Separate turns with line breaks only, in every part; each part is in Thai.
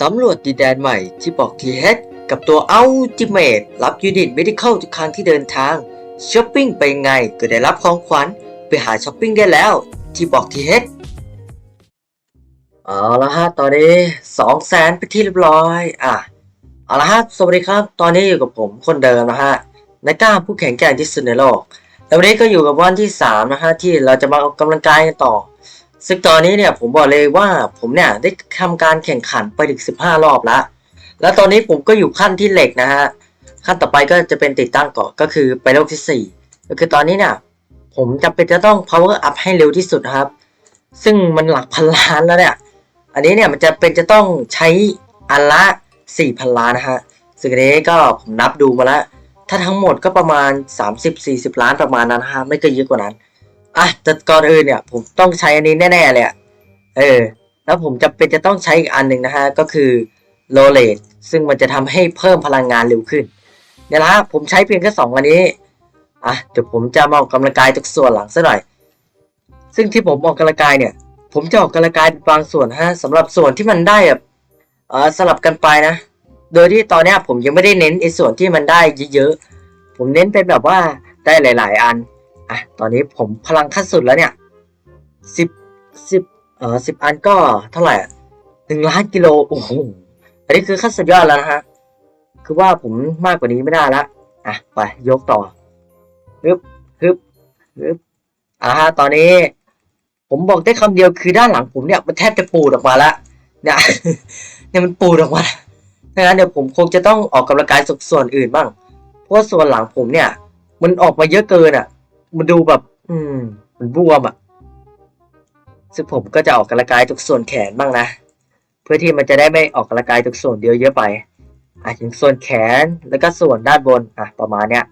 สำรวจดินแดนใหม่ที่บอกทีเฮดกับตัวอัลติเมทรับยูนิตไม่ได้เข้าทุกครั้งที่เดินทางช้อปปิ้งไปไงก็ได้รับของขวัญไปหาช้อปปิ้งได้แล้วที่บอกทีเฮดเอาละฮะตอนนี้สองแสนไปที่เรียบร้อยอะเอาละฮะสวัสดีครับ ตอนนี้อยู่กับผมคนเดิมนะฮะนายกล้าผู้แข็งแกร่งที่สุดในโลกแล้ววันนี้ก็อยู่กับวันที่สามนะฮะที่เราจะมาออกกำลังกายกันต่อ ซึ่งตอนนี้เนี่ยผมบอกเลยว่าผมเนี่ยได้ทำการแข่งขันไปถึง 15 รอบแล้ว แล้วตอนนี้ผมก็อยู่ขั้นที่เหล็กนะฮะ ขั้นต่อไปก็จะเป็นติดตั้งเกาะก็คือไปโลกที่ 4 ก็คือตอนนี้เนี่ยผมจำเป็นจะต้อง power up ให้เร็วที่สุดครับ ซึ่งมันหลักพันล้านแล้วเนี่ย อันนี้เนี่ยมันจะเป็นจะต้องใช้อันละ 4,000 ล้านนะฮะ ซึ่งอันนี้ก็ผมนับดูมาแล้ว ถ้าทั้งหมดก็ประมาณ 30-40 ล้านประมาณนั้นฮะ ไม่เกินเยอะกว่านั้น อะแต่ก่อนอื่นเนี่ย ผมต้องใช้อันนี้แน่ๆเลยอะเออ แล้วผมจะเป็นจะต้องใช้อีกอันหนึ่งนะฮะ ก็คือโลเลตซึ่งมันจะทำให้เพิ่มพลังงานเร็วขึ้น เนี่ยละผมใช้เพียงแค่สองอันนี้ อะ เดี๋ยวผมจะมาออกกำลังกายจากส่วนหลังซะหน่อย ซึ่งที่ผมออกกำลังกายเนี่ย ผมจะออกกำลังกายบางส่วนฮะสำหรับส่วนที่มันได้แบบเออสลับกันไปนะ โดยที่ตอนนี้ผมยังไม่ได้เน้นไอ้ส่วนที่มันได้เยอะๆ ผมเน้นเป็นแบบว่าได้หลาย ๆ อัน อะตอนนี้ผมพลังขั้นสุดแล้วเนี่ยสิบสิบเอ่อสิบอันก็เท่าไหร่อะหนึ่งล้านกิโลโอ้โหอันนี้คือขั้นสุดยอดแล้วนะฮะคือว่าผมมากกว่านี้ไม่ได้ละอะไปยกต่อฮึบฮึบฮึบอ่าฮะตอนนี้ ผมบอกได้คำเดียวคือด้านหลังผมเนี่ยมันแทบจะปูดออกมาละเนี่ยเนี่ยมันปูดออกมาดังนั้นเดี๋ยวผมคงจะต้องออกกำลังกายส่วนอื่นบ้างเพราะว่าส่วนหลังผมเนี่ย มันออกมาเยอะเกินอะ มันดูแบบ อืม มันบวมอะซึ่งผมก็จะออกกำลังกายทุกส่วนแขนบ้างนะ เพื่อที่มันจะได้ไม่ออกกำลังกายทุกส่วนเดียวเยอะไปอะถึงส่วนแขนแล้วก็ส่วนด้านบนอะประมาณเนี้ย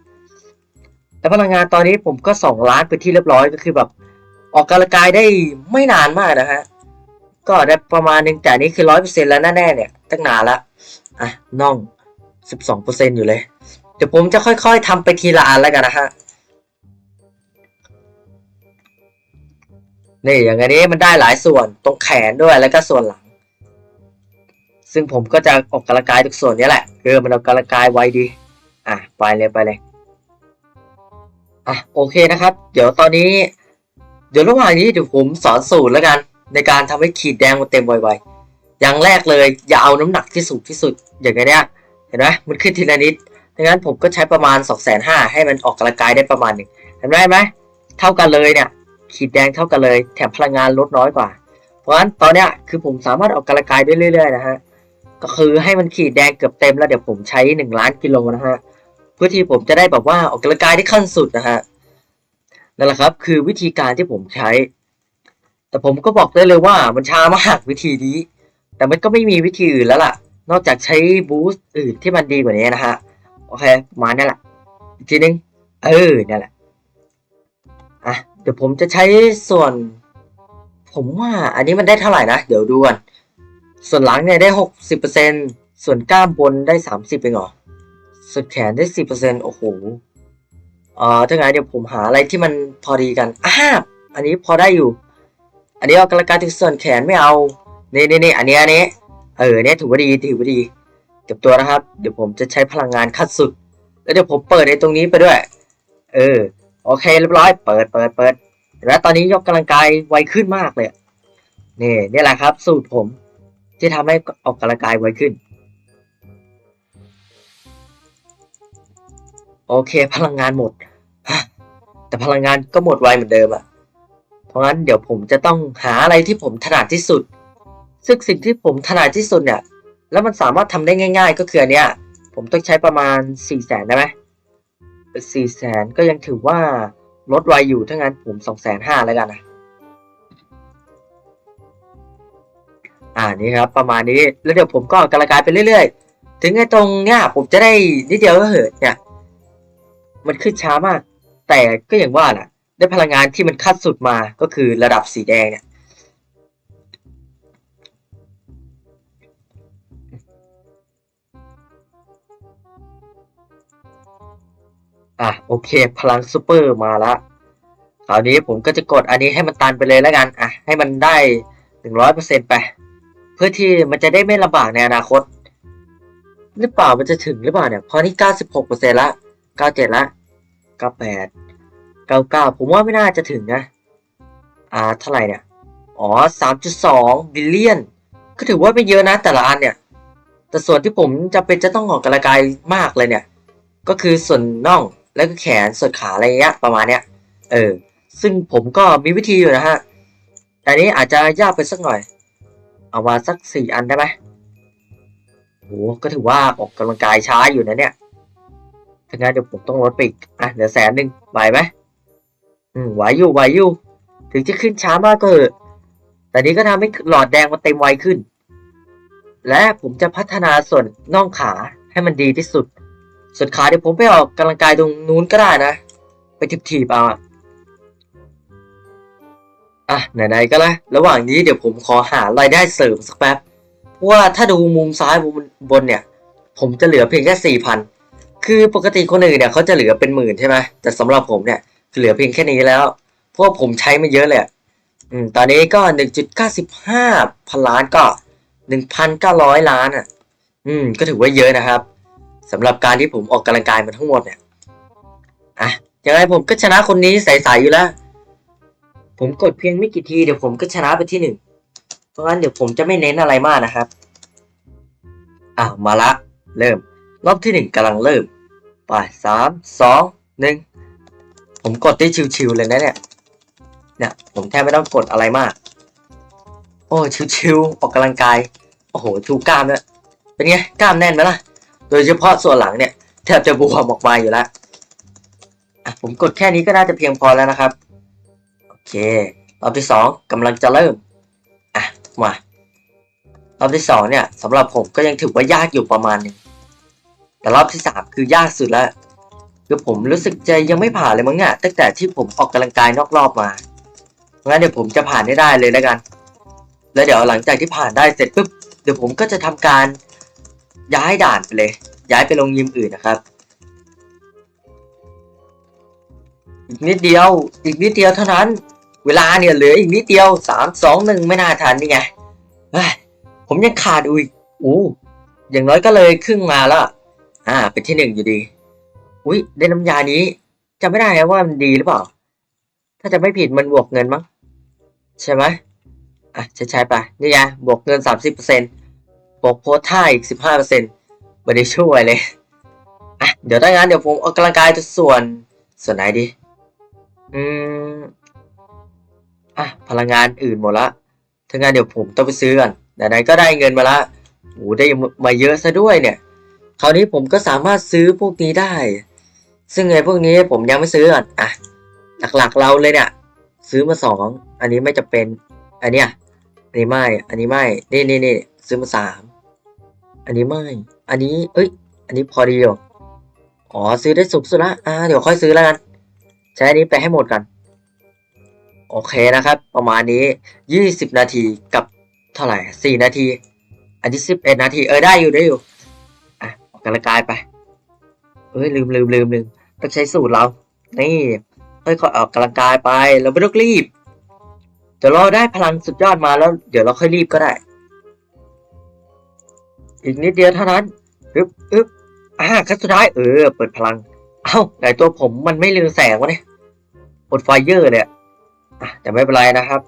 แต่พลังงานตอนนี้ผมก็สองล้านไปที่เรียบร้อยก็คือแบบ ออกกำลังกายได้ไม่นานมากนะฮะก็ได้ประมาณหนึ่งแต่อันนี้คือร้อยเปอร์เซ็นต์แล้วแน่ๆเนี่ยตั้งนานละอะน่องสิบสองเปอร์เซ็นต์อยู่เลย เดี๋ยวผมจะค่อยๆทำไปทีละอันแล้วกันนะฮะ นี่อย่างนี้มันได้หลายส่วนตรงแขนด้วยแล้วก็ส่วนหลัง ซึ่งผมก็จะออกกำลังกายทุกส่วนนี้แหละเออมันออกกำลังกายไวดี อะไปเลยไปเลยอะโอเคนะครับ เดี๋ยวตอนนี้ เดี๋ยวระหว่างนี้เดี๋ยวผมสอนสูตรแล้วกัน ในการทำให้ขีดแดงมันเต็มไวๆอย่างแรกเลย อย่าเอาน้ำหนักที่สูงที่สุดอย่างเนี้ยเห็นไหมมันขึ้นทีละนิดดังนั้นผมก็ใช้ประมาณ2องแสนห้าให้มันออกกำลังกายได้ประมาณหนึ่งเห็นไหมไหมเท่ากันเลยเนี่ย ขีดแดงเท่ากันเลย แถมพลังงานลดน้อยกว่า เพราะฉะนั้นตอนเนี้ยคือผมสามารถออกกำลังกายได้เรื่อยๆนะฮะก็คือให้มันขีดแดงเกือบเต็มแล้วเดี๋ยวผมใช้หนึ่งล้านกิโลนะฮะเพื่อที่ผมจะได้แบบว่าออกกำลังกายได้ขั้นสุดนะฮะนั่นแหละครับ คือวิธีการที่ผมใช้ แต่ผมก็บอกได้เลยว่ามันช้ามากวิธีนี้ แต่มันก็ไม่มีวิธีอื่นแล้วล่ะ นอกจากใช้บูสต์อื่นที่มันดีกว่านี้นะฮะโอเคมาณนั่นแหละอีกทีนึงเออเนั่นแหละอะ ดี๋ยวผมจะใช้ส่วน ผมว่า อันนี้มันได้เท่าไหร่นะ เดี๋ยวดูก่อนส่วนหลังเนี่ยได้หกสิบเปอร์เซ็นส่วนกล้ามบนได้สามสิบเองเหรอส่วนแขนได้สิบเปอร์เซ็นโอ้โหเอ่อถ้าไงนเดี๋ยวผมหาอะไรที่มันพอดีกันอ่าอันนี้พอได้อยู่ อันนี้เอากำลังกาถึงส่วนแขนไม่เอานี่นี่นี่อันนี้อันนี้ เออเนี่ยถือว่าดีถือว่าดีเก็บตัวนะครับ เดี๋ยวผมจะใช้พลังงานขั้นสุด แล้วเดี๋ยวผมเปิดในตรงนี้ไปด้วย เออ โอเคเรียบร้อย เปิดเปิดเปิดเห็นไหมตอนนี้ยกกำลังกายไวขึ้นมากเลยนี่นี่แหละครับ สูตรผม ที่ทำให้ออกกำลังกายไวขึ้น โอเค พลังงานหมดแต่พลังงานก็หมดไวเหมือนเดิมอะเพราะงั้นเดี๋ยวผมจะต้องหาอะไรที่ผมถนัดที่สุด ซึ่งสิ่งที่ผมถนัดที่สุดเนี่ย แล้วมันสามารถทำได้ง่าย ๆ ก็คืออันเนี้ย ผมต้องใช้ประมาณสี่แสนได้ไหม สี่แสนก็ยังถือว่าลดไวอยู่ถ้างั้นผมสองแสนห้าแล้วกันนะอ่านี่ครับประมาณนี้แล้วเดี๋ยวผมก็กกำลังกายไปเรื่อยๆ ถึงไอ้ตรงเนี้ยผมจะได้นิดเดียวก็เหอะเนี่ย มันขึ้นช้ามาก แต่ก็อย่างว่าแหละได้พลังงานที่มันขั้นสุดมาก็คือระดับสีแดงเนี่ย อะโอเค พลังซูเปอร์มาละคราวนี้ผมก็จะกดอันนี้ให้มันตันไปเลยแล้วกันอะให้มันได้หนึ่งร้อยเปอร์เซ็นต์ไป เพื่อที่มันจะได้ไม่ลำบากในอนาคต หรือเปล่ามันจะถึงหรือเปล่าเนี่ยพอนี่เพราะนี่96%ละ97ละ98 99ผมว่าไม่น่าจะถึงนะ อ่าเท่าไหร่เนี่ยอ๋อ3.2บิลเลียน ก็ถือว่าไม่เยอะนะแต่ละอันเนี่ย แต่ส่วนที่ผมจะเป็นจะต้องออกกำลังกายมากเลยเนี่ย ก็คือส่วนน่อง แล้วก็แขนส่วนขาอะไรเงี้ยประมาณเนี้ย เออ ซึ่งผมก็มีวิธีอยู่นะฮะ แต่นี้อาจจะยากไปสักหน่อย เอามาสักสี่อันได้ไหมโหก็ถือว่าออกกำลังกายช้าอยู่นะเนี่ยถ้างั้นเดี๋ยวผมต้องลดไปอีกอะเหลือแสนหนึ่งไหวไหมอืมไหวอยู่ไหวอยู่ ถึงจะขึ้นช้ามากก็เถอะแต่นี้ก็ทำให้หลอดแดงมันเต็มไวขึ้น และผมจะพัฒนาส่วนน่องขาให้มันดีที่สุด ส่วนขาเดี๋ยวผมไปออกกำลังกายตรงนู้นก็ได้นะ ไปถีบๆเอาอะอะไหนๆก็แล้วระหว่างนี้เดี๋ยวผมขอหารายได้เสริมสักแป๊บเพราะว่าถ้าดูมุมซ้ายบนเนี่ย ผมจะเหลือเพียงแค่สี่พันคือปกติคนอื่นเนี่ยเขาจะเหลือเป็นหมื่นใช่ไหมแต่สำหรับผมเนี่ยเหลือเพียงแค่นี้แล้วเพราะผมใช้มาเยอะเลยอืมตอนนี้ก็หนึ่งจุดเก้าสิบห้าพันล้านก็หนึ่งพันเก้าร้อยล้านอะ อืม ก็ถือว่าเยอะนะครับ สำหรับการที่ผมออกกำลังกายมาทั้งหมดเนี่ยอะยังไงผมก็ชนะคนนี้ใสๆอยู่แล้ว ผมกดเพียงไม่กี่ทีเดี๋ยวผมก็ชนะไปที่หนึ่งเพราะงั้นเดี๋ยวผมจะไม่เน้นอะไรมากนะครับอะมาละเริ่ม รอบที่หนึ่งกำลังเริ่มไปสามสองหนึ่งผมกดได้ชิวๆเลยนะเนี่ยเนี่ยผมแทบไม่ต้องกดอะไรมาก โอ้ชิวๆออกกำลังกาย โอ้โหชูกล้ามเนี่ยเป็นไงกล้ามแน่นไหมล่ะ โดยเฉพาะส่วนหลังเนี่ยแทบจะบวมออกมาอยู่แล้วผมกดแค่นี้ก็น่าจะเพียงพอแล้วนะครับ โอเค รอบที่สองกำลังจะเริ่ม อะ มารอบที่สองเนี่ยสำหรับผมก็ยังถือว่ายากอยู่ประมาณหนึงแต่รอบที่สามคือยากสุดแล้วคือผมรู้สึกใจยังไม่ผ่านเลยมั้งเนี่ยตั้งแต่ที่ผมออกกำลังกายนอกรอบมางั้นเดี๋ยวผมจะผ่านให้ได้เลยแล้วกัน แล้วเดี๋ยวหลังจากที่ผ่านได้เสร็จปุ๊บเดี๋ยวผมก็จะทำการ ย้ายด่านไปเลย ย้ายไปลงยิมอื่นนะครับ อีกนิดเดียว อีกนิดเดียวเท่านั้น เวลาเนี่ยเหลืออีกนิดเดียวสามสองหนึ่งไม่น่าทันนี่ไงเฮ้ผมยังขาดอีกอู้อย่างน้อยก็เลยครึ่งมาแล้ว อ่า เป็นที่หนึ่งอยู่ดี อุ้ยได้น้ำยานี้จำไม่ได้นะว่ามันดีหรือเปล่า ถ้าจะไม่ผิดมันบวกเงินมั้งใช่ไหมอะใช้ใช้ไปนี่ไงบวกเงินสามสิบเปอร์เซ็นต์ บวกโพสท่าอีกสิบห้าเปอร์เซ็นต์ไม่ได้ช่วยเลยอะเดี๋ยวถ้างั้นเดี๋ยวผมออกกำลังกายตัวส่วนส่วนไหนดี อืมอะพลังงานอื่นหมดละถ้างั้นเดี๋ยวผมต้องไปซื้อก่อนไหนๆก็ได้เงินมาละโอ้ได้มาเยอะซะด้วยเนี่ย คราวนี้ผมก็สามารถซื้อพวกนี้ได้ ซึ่งไอ้พวกนี้ผมยังไม่ซื้อก่อนอะหลักๆเราเลยเนี่ย ซื้อมาสองอันนี้ไม่จะเป็น อันเนี้ยอันนี้ไม่ อันนี้ไม่ นี่นี่นี่ซื้อมาสาม อันนี้ไม่ อันนี้ เอ้ย อันนี้พอดีหรออ๋อ ซื้อได้สุกสุดละ อ่า เดี๋ยวค่อยซื้อแล้วกัน ใช้อันนี้ไปให้หมดกัน โอเคนะครับ ประมาณนี้ยี่สิบนาทีกับเท่าไหร่สี่นาที อันที่สิบเอ็ดนาที เออ ได้อยู่ได้อยู่ อะ ออกกำลังกายไป เอ้ย ลืมลืมลืมลืมต้องใช้สูตรเรา นี่ค่อยๆออกกำลังกายไป เราไม่ต้องรีบ เดี๋ยวเราได้พลังสุดยอดมาแล้ว เดี๋ยวเราค่อยรีบก็ได้ อีกนิดเดียวเท่านั้นอึ๊บอึ๊บอ่าขั้นสุดท้ายเออ เปิดพลัง เอ้าไหนตัวผมมันไม่เรืองแสงวะเนี่ยหมดไฟเยอร์เลยอะอะแต่ไม่เป็นไรนะครับ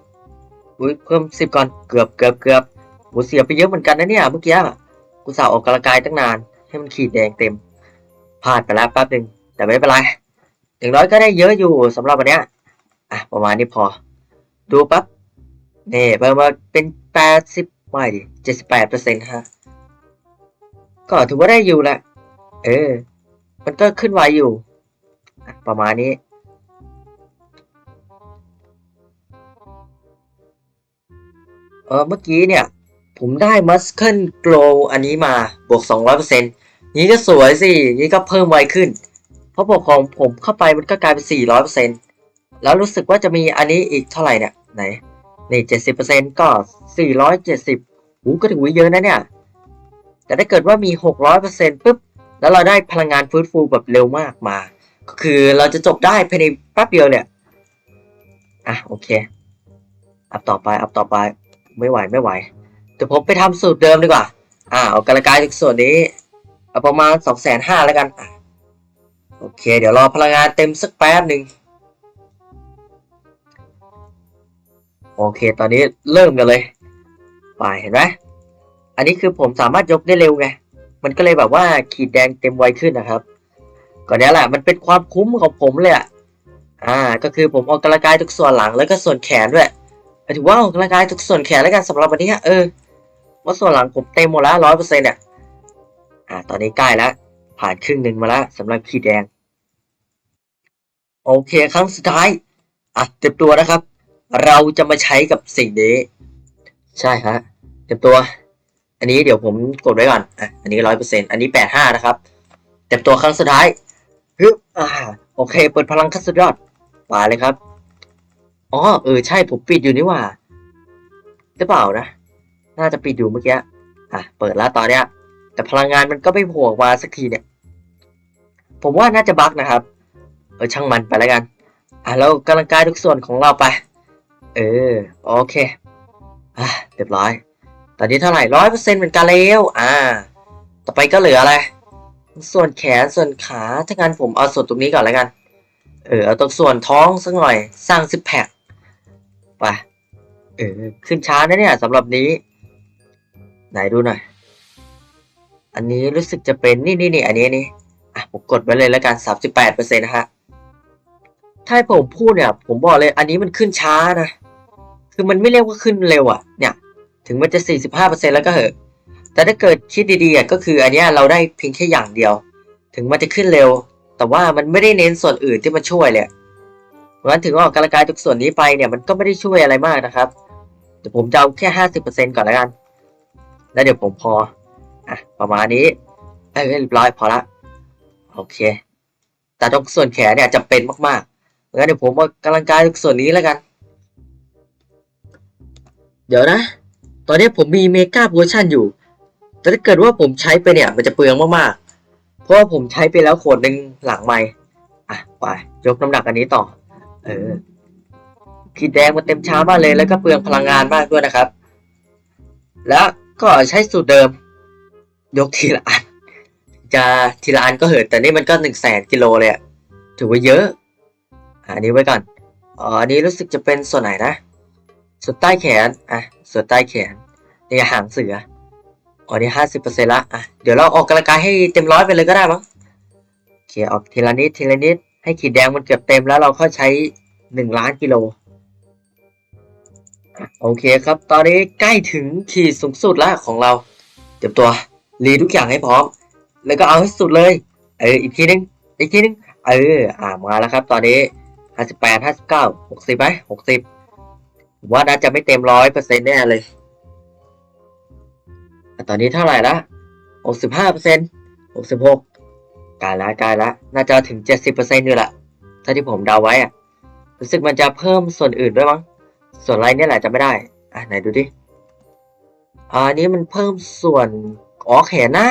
อุ้ยเพิ่มสิบก่อนเกือบเกือบเกือบโหเสียไปเยอะเหมือนกันนะเนี่ยเมื่อกี้กูสาวออกกำลังกายตั้งนาน ให้มันขีดแดงเต็มพลาดไปแล้วแป๊บหนึ่งแต่ไม่เป็นไรอย่างน้อยก็ได้เยอะอยู่สำหรับวันเนี้ยอะประมาณนี้พอ ดูปั๊บนี่เพิ่มมาเป็นแปดสิบไม่ดิเจ็ดสิบแปดเปอร์เซ็นต์ฮะ ก็ถือว่าได้อยู่แหละ เออ มันก็ขึ้นไวอยู่ ประมาณนี้ เออเมื่อกี้เนี่ย ผมได้ Muscle Glow อันนี้มาบวก 200%นี้ก็สวยสิ นี้ก็เพิ่มไวขึ้น เพราะบอกของผมเข้าไปมันก็กลายเป็น 400%แล้วรู้สึกว่าจะมีอันนี้อีกเท่าไหร่เนี่ย ไหน นี่ 70%ก็ 470หูก็ถือว่าเยอะนะเนี่ย แต่ถ้าเกิดว่ามี 600%ปุ๊บ แล้วเราได้พลังงานฟื้นฟูแบบเร็วมากมา ก็คือเราจะจบได้ภายในแป๊บเดียวเนี่ย อะโอเค อัพต่อไปอัพต่อไป ไม่ไหวไม่ไหวเดี๋ยวผมไปทำสูตรเดิมดีกว่า อ่าเอากระกายจากส่วนนี้เอาประมาณสองแสนห้าแล้วกัน โอเค เดี๋ยวรอพลังงานเต็มสักแป๊บหนึ่งโอเค ตอนนี้เริ่มกันเลย ไปเห็นไหม อันนี้คือผมสามารถยกได้เร็วไง มันก็เลยแบบว่าขีดแดงเต็มไวขึ้นนะครับ ก่อนนี้แหละมันเป็นความคุ้มของผมเลยอะ อ่า ก็คือผมออกกำลังกายทุกส่วนหลังแล้วก็ส่วนแขนด้วย ถือว่าออกกำลังกายทุกส่วนแขนแล้วกันสำหรับวันนี้เออว่าส่วนหลังผมเต็มหมดแล้วร้อยเปอร์เซ็นต์เนี่ยอ่า ตอนนี้ใกล้แล้วผ่านครึ่งหนึ่งมาแล้วสำหรับขีดแดง โอเคครั้งสุดท้ายอะเต็มตัวนะครับ เราจะมาใช้กับสิ่งนี้ ใช่ฮะเต็มตัว อันนี้เดี๋ยวผมกดไว้ก่อนอะอันนี้ร้อยเปอร์เซ็นต์อันนี้แปดห้านะครับเต็มตัวครั้งสุดท้ายฮึบอ่าโอเค เปิดพลังขั้นสุดยอดมาเลยครับอ๋อเออใช่ผมปิดอยู่นี่ว่าหรือเปล่านะ น่าจะปิดอยู่เมื่อกี้อะเปิดแล้วตอนเนี้ย แต่พลังงานมันก็ไม่โผล่ออกมาสักทีเนี่ย ผมว่าน่าจะบั๊กนะครับ เออช่างมันไปแล้วกัน อะแล้วกำลังกายทุกส่วนของเราไป เออ โอเค อะเรียบร้อย ตอนนี้เท่าไหร่ร้อยเปอร์เซ็นต์เหมือนกันแล้วอ่า ต่อไปก็เหลืออะไร ส่วนแขนส่วนขาถ้างั้นผมเอาส่วนตรงนี้ก่อนแล้วกัน เออเอาตรงส่วนท้องสักหน่อย สร้างซิปแพคไปเออขึ้นช้านะเนี่ยสำหรับนี้ ไหนดูหน่อย อันนี้รู้สึกจะเป็นนี่นี่นี่อันนี้นี่อะผมกดไว้เลยแล้วกันสามสิบแปดเปอร์เซ็นต์นะฮะถ้าผมพูดเนี่ย ผมบอกเลยอันนี้มันขึ้นช้านะ คือมันไม่เรียกว่าขึ้นเร็วอะ เนี่ย ถึงมันจะสี่สิบห้าเปอร์เซ็นต์แล้วก็เหอะ แต่ถ้าเกิดคิดดีๆอะก็คืออันเนี้ยเราได้เพียงแค่อย่างเดียว ถึงมันจะขึ้นเร็ว แต่ว่ามันไม่ได้เน้นส่วนอื่นที่มันช่วยเลยเพราะฉะนั้นถึงออกกำลังกายทุกส่วนนี้ไปเนี่ยมันก็ไม่ได้ช่วยอะไรมากนะครับเดี๋ยวผมจะเอาแค่ห้าสิบเปอร์เซ็นก่อนแล้วกัน แล้วเดี๋ยวผมพออะประมาณนี้เอ้ยเรียบร้อยพอละโอเค แต่ตรงส่วนแขนเนี่ยจำเป็นมากๆเพราะงั้นเดี๋ยวผมเอากำลังกายทุกส่วนนี้แล้วกัน เดี๋ยวนะ ตอนนี้ผมมีเมกาโพชั่นอยู่ แต่ถ้าเกิดว่าผมใช้ไปเนี่ย มันจะเปลืองมากๆ เพราะว่าผมใช้ไปแล้วขวดหนึ่งหลังไม่อะไปยกน้ำหนักอันนี้ต่อ เออขีดแดงมันเต็มช้ามากเลยแล้วก็เปลืองพลังงานมากด้วยนะครับ แล้วก็ใช้สูตรเดิม ยกทีละอันจะทีละอันก็เหอะแต่นี่มันก็หนึ่งแสนกิโลเลยอะถือว่าเยอะอะอันนี้ไว้ก่อนอ๋ออันนี้รู้สึกจะเป็นส่วนไหนนะ ส่วนใต้แขนอะส่วนใต้แขนนี่หางเสืออ๋อนี่ห้าสิบเปอร์เซ็นต์ละอะเดี๋ยวเราออกกำลังกายให้เต็มร้อยไปเลยก็ได้มั้งโอเคออกทีละนิดทีละนิดให้ขีดแดงมันเกือบเต็มแล้วเราค่อยใช้หนึ่งล้านกิโลโอเคครับ ตอนนี้ใกล้ถึงขีดสูงสุดแล้วของเราเตรียมตัวรีทุกอย่างให้พร้อม แล้วก็เอาให้สุดเลย เอออีกทีนึงอีกทีนึงเอออ่ามาแล้วครับ ตอนนี้ห้าสิบแปดห้าสิบเก้าหกสิบไหมหกสิบ ว่าน่าจะไม่เต็มร้อยเปอร์เซ็นต์แน่เลย ตอนนี้เท่าไหร่ละหกสิบห้าเปอร์เซ็นต์หกสิบหกกลายละกลายละ น่าจะถึงเจ็ดสิบเปอร์เซ็นต์อยู่ละถ้าที่ผมเดาไว้อะรู้สึกมันจะเพิ่มส่วนอื่นด้วยมั้ง ส่วนอะไรเนี่ยแหละจะไม่ได้ อะไหนดูดิ อ่าอันนี้มันเพิ่มส่วน อ๋อแขนหน้า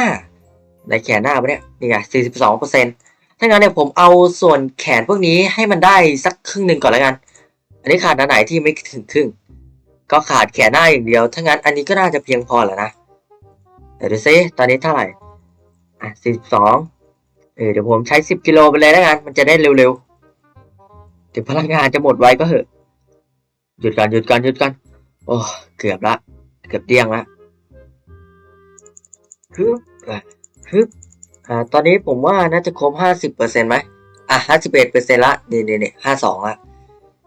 ในแขนหน้าปะเนี่ย นี่ไงสี่สิบสองเปอร์เซ็นต์ถ้างั้นเนี่ยผมเอาส่วนแขนพวกนี้ให้มันได้สักครึ่งหนึ่งก่อนแล้วกัน อันนี้ขาดอันไหนที่ไม่ถึงครึ่ง ก็ขาดแขนหน้าอย่างเดียว ถ้างั้นอันนี้ก็น่าจะเพียงพอแล้วนะเดี๋ยวดูซิตอนนี้เท่าไหร่ อะสี่สิบสองเออเดี๋ยวผมใช้สิบกิโลไปเลยแล้วกัน มันจะได้เร็วๆถึงพลังงานจะหมดไวก็เหอะ หยุดกันหยุดกันหยุดกันโอ้เกือบละ เกือบเดี้ยงละฮึบฮึบอ่า ตอนนี้ผมว่าน่าจะครบห้าสิบเปอร์เซ็นต์ไหมอะห้าสิบเอ็ดเปอร์เซ็นต์ละ นี่นี่นี่ห้าสองละ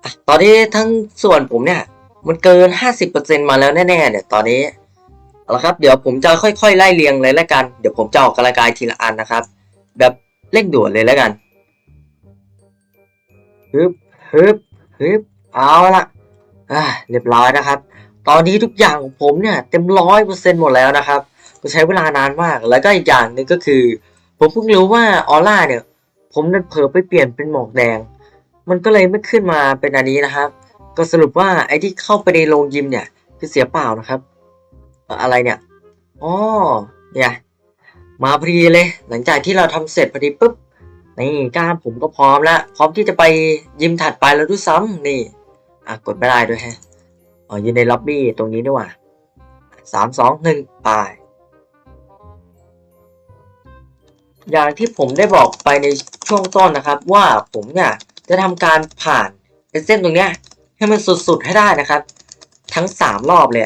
อะตอนนี้ทั้งส่วนผมเนี่ย มันเกิน 50%มาแล้วแน่ๆเนี่ยตอนนี้เอาละครับ เดี๋ยวผมจะค่อยๆไล่เรียงเลยแล้วกัน เดี๋ยวผมจะออกกำลังกายทีละอันนะครับ แบบเร่งด่วนเลยแล้วกันฮึบฮึบฮึบเอาละอ่าเรียบร้อยนะครับ ตอนนี้ทุกอย่างของผมเนี่ยเต็มร้อยเปอร์เซ็นต์หมดแล้วนะครับก็ใช้เวลานานมาก แล้วก็อีกอย่างหนึ่งก็คือ ผมเพิ่งรู้ว่าออร่าเนี่ย ผมนั้นเผลอไปเปลี่ยนเป็นหมอกแดง มันก็เลยไม่ขึ้นมาเป็นอันนี้นะครับ ก็สรุปว่าไอ้ที่เข้าไปในโรงยิมเนี่ยคือเสียเปล่านะครับอะไรเนี่ยอ๋อเนี่ยมาพอดีเลย หลังจากที่เราทำเสร็จพอดีปุ๊บนี่กล้ามผมก็พร้อมแล้ว พร้อมที่จะไปยิมถัดไปแล้วด้วยซ้ำนี่อะกดไม่ได้ด้วยฮะอ๋ออยู่ในล็อบบี้ตรงนี้ด้วยว่ะสามสองหนึ่งไปอย่างที่ผมได้บอกไปในช่วงต้นนะครับ ว่าผมเนี่ย จะทำการผ่านเส้นตรงเนี้ยให้มันสุดๆให้ได้นะครับ ทั้งสามรอบเลย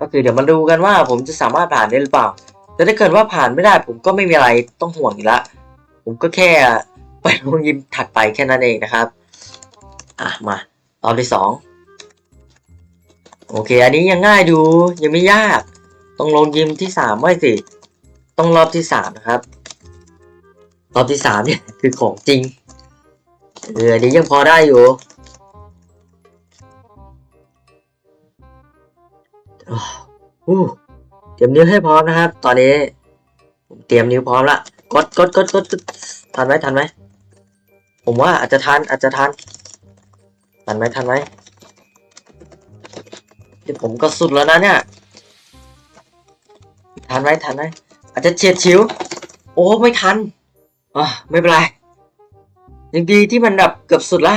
ก็คือเดี๋ยวมาดูกันว่าผมจะสามารถผ่านได้หรือเปล่า แต่ถ้าเกิดว่าผ่านไม่ได้ผมก็ไม่มีอะไรต้องห่วงอยู่ละผมก็แค่ไปลงยิมถัดไปแค่นั้นเองนะครับ อะมารอบที่สองโอเค อันนี้ยังง่ายดูยังไม่ยากต้องลงยิมที่สามไม่สิต้องรอบที่สามนะครับ รอบที่สามเนี่ยคือของจริง เออนี้ยังพอได้อยู่โอ้เตรียมนิ้วให้พร้อมนะครับ ตอนนี้ ผมเตรียมนิ้วพร้อมละกดกดกดกดทันไหมทันไหมผมว่าอาจจะทันอาจจะทันทันไหมทันไหมเดี๋ยวผมก็สุดแล้วนะเนี่ยทันไหมทันไหมอาจจะเฉียดฉิว โอ้ไม่ทันอะไม่เป็นไร ยังดีที่มันแบบเกือบสุดละ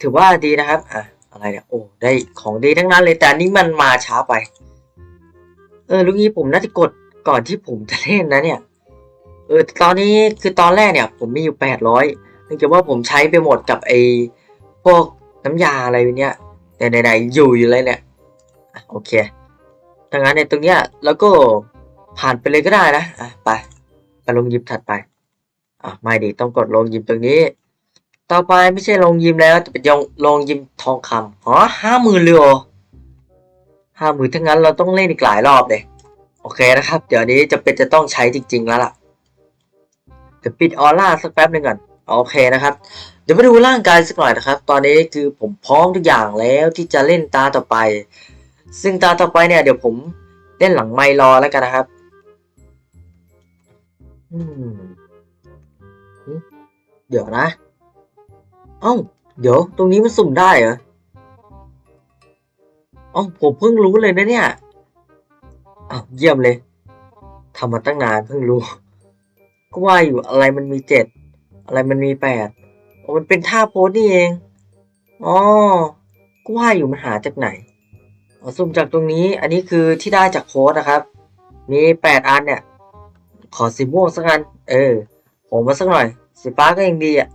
ถือว่าดีนะครับอะอะไรเนี่ยโอ้ได้ของดีทั้งนั้นเลยแต่นี้มันมาช้าไป เออลูกนี้ผมน่าจะกดก่อนที่ผมจะเล่นนะเนี่ยเออตอนนี้คือตอนแรกเนี่ย ผมมีอยู่แปดร้อยเนื่องจากว่าผมใช้ไปหมดกับไอ้พวกน้ำยาอะไรเนี้ยแต่ไหนๆอยู่อยู่เลยเนี่ยโอเคถ้างั้นในตรงเนี้ยแล้วก็ผ่านไปเลยก็ได้นะอะไปไปลงยิมถัดไปอะไม่ดีต้องกดลงยิมตรงนี้ ต่อไปไม่ใช่ลงยิมแล้วแต่เป็นยงลงยิมทองคำอ๋อห้าหมื่นเลยเหรอห้าหมื่นถ้างั้นเราต้องเล่นอีกหลายรอบเลยโอเคนะครับ เดี๋ยวนี้จะเป็นจะต้องใช้จริง ๆ แล้วล่ะเดี๋ยวปิดออร่าสักแป๊บหนึ่งก่อนโอเคนะครับ เดี๋ยวมาดูร่างกายสักหน่อยนะครับ ตอนนี้คือผมพร้อมทุกอย่างแล้วที่จะเล่นตาต่อไป ซึ่งตาต่อไปเนี่ยเดี๋ยวผมเล่นหลังไมค์รอแล้วกันนะครับอืมเดี๋ยวนะ เอ้า เดี๋ยว ตรงนี้มันสุ่มได้เหรอเอ้าผมเพิ่งรู้เลยนะเนี่ยอ้าวเยี่ยมเลยทำมาตั้งนานเพิ่งรู้ ก็ว่าอยู่อะไรมันมีเจ็ดอะไรมันมีแปดมันเป็นท่าโพสนี่เองอ๋อก็ว่าอยู่มันหาจากไหนอ๋อสุ่มจากตรงนี้ อันนี้คือที่ได้จากโค้ดนะครับ มีแปดอันเนี่ย ขอสีม่วงสักอัน เออผมมาสักหน่อย สีฟ้าก็ยังดีอะ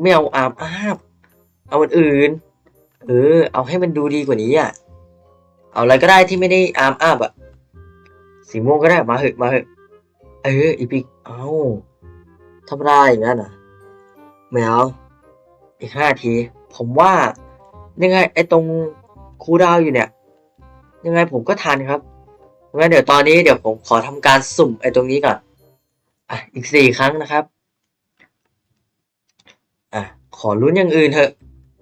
ไม่เอาอามอาบเอาอันอื่น เออ เอาให้มันดูดีกว่านี้อะ เอาอะไรก็ได้ที่ไม่ได้อาร์มอัพอะสีม่วงก็ได้มาเหอะมาเหอะเอออีพิกเอาธรรมดาอย่างนั้นอะไม่เอาอีกห้าที ผมว่ายังไง ไอ้ตรงคูดาวอยู่เนี่ย ยังไงผมก็ทันครับงั้นเดี๋ยวตอนนี้เดี๋ยวผมขอทำการสุ่มไอ้ตรงนี้ก่อนอะอีกสี่ครั้งนะครับ อะ ขอลุ้นอย่างอื่นเถอะ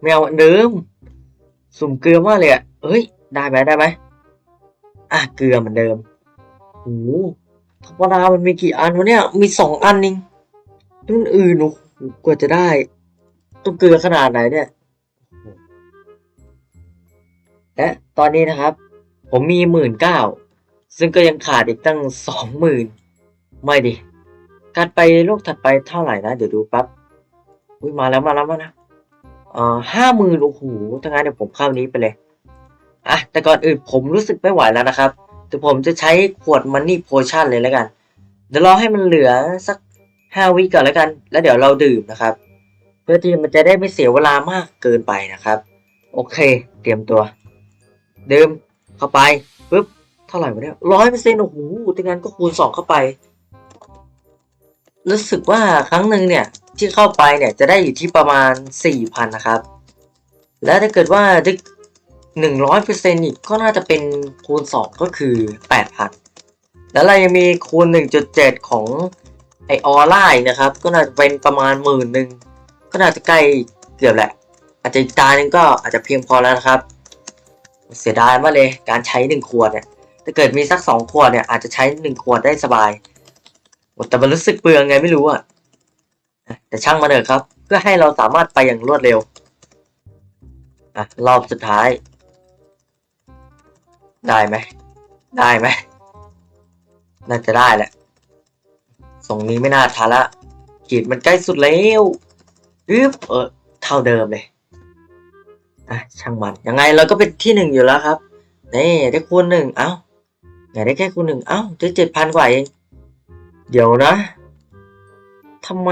ไม่เอาอันเดิม สุ่มเกลือมากเลยอะเอ้ย ได้ไหมได้ไหมอะ เกลือเหมือนเดิมโอ้โหธรรมดามันมีกี่อันวะเนี่ย มีสองอันนิงรุ่นอื่นโอ้กว่าจะได้ต้องเกลือขนาดไหนเนี่ย และตอนนี้นะครับ ผมมีหมื่นเก้า ซึ่งก็ยังขาดอีกตั้งสองหมื่นไม่ดิ การไปโลกถัดไปเท่าไหร่นะ เดี๋ยวดูปั๊บ อุ้ยมาแล้วมาแล้วมานะอ่าห้าหมื่นโอ้โหถ้างั้นเดี๋ยวผมเข้านี้ไปเลยอะแต่ก่อนอื่นผมรู้สึกไม่ไหวแล้วนะครับแต่ผมจะใช้ขวดมันนี่โพชั่นเลยแล้วกัน เดี๋ยวรอให้มันเหลือสักห้าวิก่อนแล้วกัน แล้วเดี๋ยวเราดื่มนะครับ เพื่อที่มันจะได้ไม่เสียเวลามากเกินไปนะครับ โอเค เตรียมตัว ดื่มเข้าไปปุ๊บเท่าไหร่วะเนี่ยร้อยเปอร์เซ็นต์โอ้โหถ้างั้นก็คูณสองเข้าไป รู้สึกว่าครั้งหนึ่งเนี่ย ที่เข้าไปเนี่ยจะได้อยู่ที่ประมาณสี่พันนะครับ และถ้าเกิดว่าได้หนึ่งร้อยเปอร์เซ็นต์อีกก็น่าจะเป็นคูณสองก็คือแปดพันแล้วเรายังมีคูณหนึ่งจุดเจ็ดของไอออร่าอีกนะครับ ก็น่าจะเป็นประมาณหมื่นหนึ่งก็น่าจะใกล้เกือบแหละ อาจจะตาหนึ่งก็อาจจะเพียงพอแล้วนะครับ เสียดายมากเลยการใช้หนึ่งขวดเนี่ยถ้าเกิดมีสักสองขวดเนี่ยอาจจะใช้หนึ่งขวดได้สบายแต่มันรู้สึกเปลืองไงไม่รู้อะ แต่ช่างมาเถอะครับ เพื่อให้เราสามารถไปอย่างรวดเร็วอะรอบสุดท้าย ได้ไหมได้ไหมน่าจะได้แหละส่งนี้ไม่น่าทันละขีดมันใกล้สุดแล้วอึ๊บเออเท่าเดิมเลยอะช่างมันยังไงเราก็เป็นที่หนึ่งอยู่แล้วครับนี่ได้คูณหนึ่งเอ้าอยาได้แค่คูณหนึ่งเอ้าได้เจ็ดพันกว่าเองเดี๋ยวนะทำไม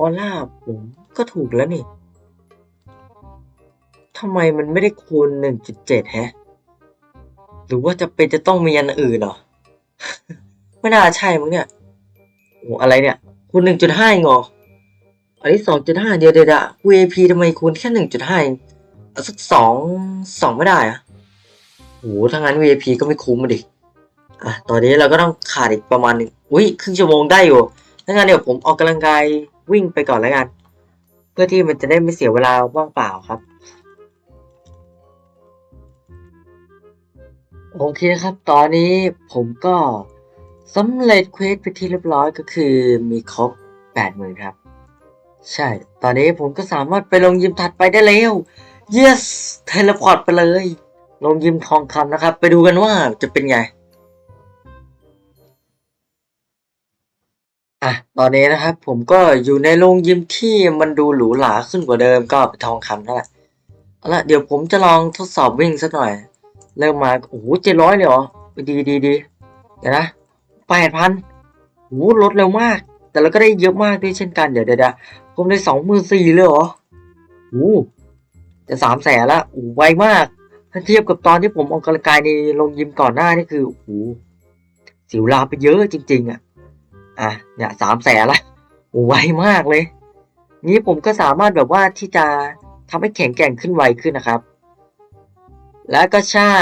ออร่าผมก็ถูกแล้วนี่ทำไมมันไม่ได้คูณหนึ่งจุดเจ็ดแฮะ หรือว่าจะเป็นจะต้องมีอันอื่นเหรอ ไม่น่าใช่มั้งเนี่ย โอ้อะไรเนี่ย คูณหนึ่งจุดห้าเองเหรออันนี้สองจุดห้าเดียวเดียวอะ VAP ทำไมคูณแค่หนึ่งจุดห้าเองเอาสักสองสองไม่ได้อะโหถ้างั้น VAP ก็ไม่คุ้มมาดิ อะ ตอนนี้เราก็ต้องขาดอีกประมาณหนึ่งอุ้ยครึ่งชั่วโมงได้อยู่ถ้างั้นเดี๋ยวผมออกกำลังกาย วิ่งไปก่อนแล้วกัน เพื่อที่มันจะได้ไม่เสียเวลาว่างเปล่าครับ โอเคครับ ตอนนี้ผมก็สำเร็จเควสไปที่เรียบร้อยก็คือมีครบแปดหมื่นครับ ใช่ ตอนนี้ผมก็สามารถไปลงยิมถัดไปได้แล้ว yes เทเลพอร์ตไปเลย ลงยิมทองคำนะครับ ไปดูกันว่าจะเป็นไง อะ ตอนนี้นะครับผมก็อยู่ในโรงยิมที่มันดูหรูหราขึ้นกว่าเดิมก็เป็นทองคำนั่นแหละเอาละเดี๋ยวผมจะลองทดสอบวิ่งสักหน่อย เริ่มมา โอ้โหเจ็ดร้อยเลยเหรอ ดีดีดีเดี๋ยวนะแปดพันโอ้โหลดเร็วมาก แต่เราก็ได้เยอะมากด้วยเช่นกัน เดี๋ยวเดี๋ยวผมได้สองหมื่นสี่เลยเหรอโอ้โหจะสามแสนละโอ้โหไวมากถ้าเทียบกับตอนที่ผมออกกำลังกายในโรงยิมก่อนหน้านี่คือโอ้โหสิวลาไปเยอะจริง ๆ อะ อะเนี่ยสามแสนละไวมากเลย นี้ผมก็สามารถแบบว่าที่จะทำให้แข็งแกร่งขึ้นไวขึ้นนะครับ แล้วก็ใช่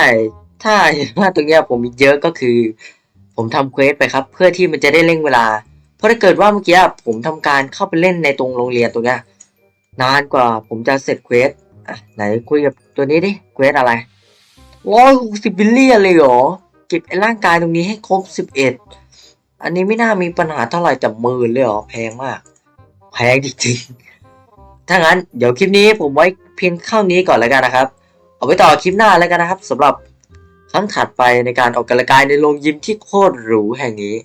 ถ้าเห็นว่าตรงเนี้ยผมมีเยอะก็คือ ผมทำเควสไปครับ เพื่อที่มันจะได้เร่งเวลา เพราะถ้าเกิดว่าเมื่อกี้ผมทำการเข้าไปเล่นในตรงโรงเรียนตรงเนี้ยนานกว่าผมจะเสร็จเควสอะไหนคุยกับตัวนี้ดิเควสอะไรร้อยหกสิบบิลเลียนเลยเหรอ เก็บไอ้ร่างกายตรงนี้ให้ครบสิบเอ็ด อันนี้ไม่น่ามีปัญหาเท่าไหร่แต่หมื่นเลยเหรอแพงมาก แพงจริงๆ ถ้างั้นเดี๋ยวคลิปนี้ผมไว้เพียงเท่านี้ก่อนแล้วกันนะครับ เอาไปต่อคลิปหน้าแล้วกันนะครับสำหรับครั้งถัดไปในการออกกำลังกายในโรงยิมที่โคตรหรูแห่งนี้